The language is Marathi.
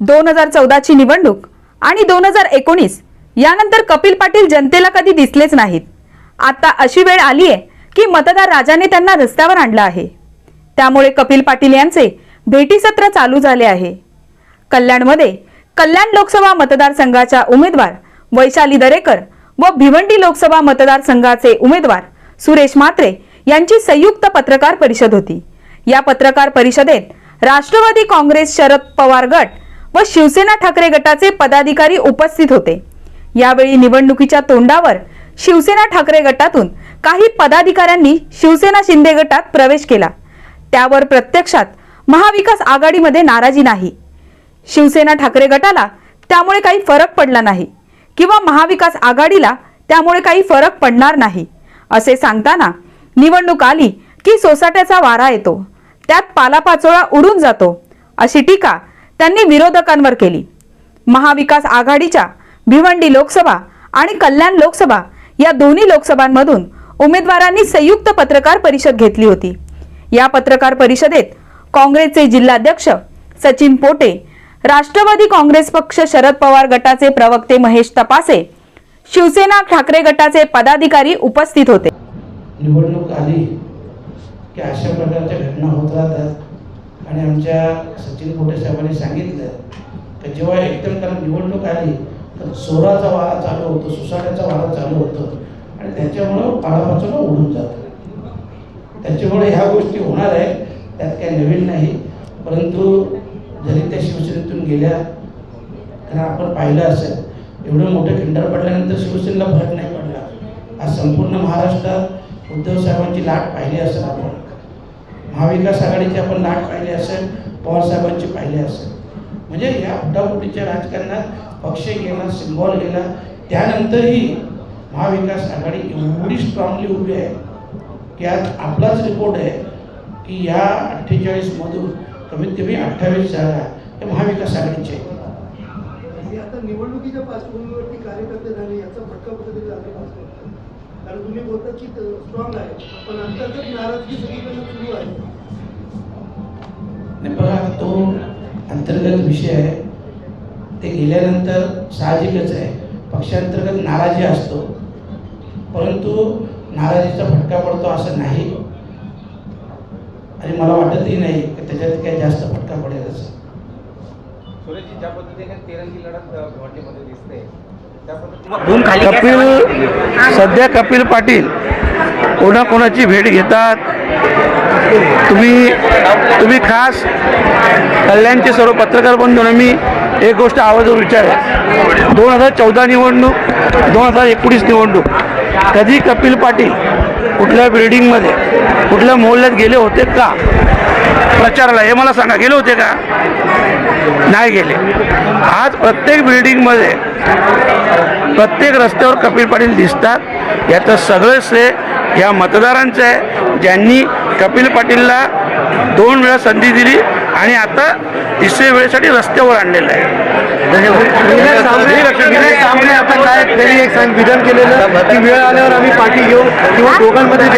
दोन हजार चौदाची निवडणूक आणि दोन हजार एकोणीस यानंतर कपिल पाटील जनतेला कधी दिसलेच नाहीत. आता अशी वेळ आली आहे की मतदार राजाने त्यांना रस्त्यावर आणलं आहे. त्यामुळे कपिल पाटील यांचे भेटीसत्र चालू झाले आहे. कल्याणमध्ये कल्याण लोकसभा मतदारसंघाच्या उमेदवार वैशाली दरेकर व भिवंडी लोकसभा मतदारसंघाचे उमेदवार सुरेश म्हात्रे यांची संयुक्त पत्रकार परिषद होती. या पत्रकार परिषदेत राष्ट्रवादी काँग्रेस शरद पवार गट व शिवसेना ठाकरे गटाचे पदाधिकारी उपस्थित होते. यावेळी निवडणुकीच्या तोंडावर शिवसेना ठाकरे गटातून काही पदाधिकाऱ्यांनी शिवसेना शिंदे गटात प्रवेश केला. त्यावर प्रत्यक्षात महाविकास आघाडीमध्ये नाराजी नाही. शिवसेना ठाकरे गटाला त्यामुळे काही फरक पडला नाही किंवा महाविकास आघाडीला त्यामुळे काही फरक पडणार नाही असे सांगताना निवडणूक आली की सोसाट्याचा वारा येतो. त्यात पालापाचोळा उडून जातो अशी टीका त्यांनी विरोधकांवर केली. महाविकास आघाडीच्या भिवंडी लोकसभा आणि कल्याण लोकसभा या दोन्ही लोकसभांमधून उमेदवारांनी संयुक्त पत्रकार परिषद घेतली होती. या पत्रकार परिषदेत काँग्रेसचे जिल्हाध्यक्ष सचिन पोटे राष्ट्रवादी काँग्रेस पक्ष शरद पवार गटाचे प्रवक्ते महेश तपासे शिवसेना ठाकरे गटाचे पदाधिकारी उपस्थित होते. निवडणूक आली की अशा प्रकारच्या घटना होत राहतात आणि आमच्या सचिन पोटे साहेबांनी सांगितलं की जेव्हा एकदम कारण निवडणूक आली तर चोराचा वारा चालू होतो सुसाट्याचा वारा चालू होतो. आणि त्याच्यामुळं पाळापाचोळा उडून जातो. त्याच्यामुळे ह्या गोष्टी होणार आहे त्यात काही नवीन नाही. परंतु जरी त्या शिवसेनेतून गेल्या तर आपण पाहिलं असेल एवढं मोठं खिंडार पडल्यानंतर शिवसेनेला भर नाही पडला. आज संपूर्ण महाराष्ट्रात उद्धव साहेबांची लाट पाहिली असेल आपण. महाविकास आघाडीचे आपण लाट पाहिले असेल पवार पाहिले असेल. म्हणजे या उठापुटीच्या राजकारणात पक्ष गेला सिम्बॉल गेला त्यानंतरही महाविकास आघाडी एवढी स्ट्रॉंगली उभी आहे की आज आपलाच रिपोर्ट आहे की या अठ्ठेचाळीसमधून कमीत कमी अठ्ठावीस जागा हे महाविकास आघाडीचे आहेत. हे आता निवडणुकीच्या पार्श्वभूमीवरती कार्यकर्ते झाले याचा फटका कुठेतरी कारण तुम्ही बोलतात की स्ट्रॉंग आहे. पण अंतर्गत नाराजगी सगळीकडे सुरू आहे. नाही बघा तो अंतर्गत विषय आहे. ते गेल्यानंतर साहजिकच आहे. पक्षांतर्गत नाराजी असतो. परंतु नाराजीचा फटका पडतो असं नाही. आणि मला वाटतही नाही की त्याच्यात काही जास्त फटका पडेल असं सुरेशजी ज्या पद्धतीने तिरंगी लढत दिसते कपिल सध्या कपिल पाटील कोणाकोणाची भेट घेतात? तुम्ही तुम्ही खास कल्याणचे सर्व पत्रकार बंधूंना मी एक गोष्ट आवाजावर विचारेल. दोन हजार चौदा निवडणूक दोन हजार एकोणीस निवडणूक कधी कपिल पाटील कुठल्या बिल्डिंगमध्ये कुठल्या मोहल्ल्यात गेले होते का? प्रचाराला हे मला सांगा गेले होते का? नाही गेले. आज प्रत्येक बिल्डिंगमध्ये प्रत्येक रस्त्यावर कपिल पाटील दिसतात. याचं सगळं श्रेय या मतदारांचं आहे. ज्यांनी कपिल पाटीलला दोन वेळा संधी दिली आणि आता तिसऱ्या वेळेसाठी रस्त्यावर आणलेलं आहे. विधान केलेलं की वेळ आल्यावर आम्ही पाठी घेऊ किंवा दोघांमध्ये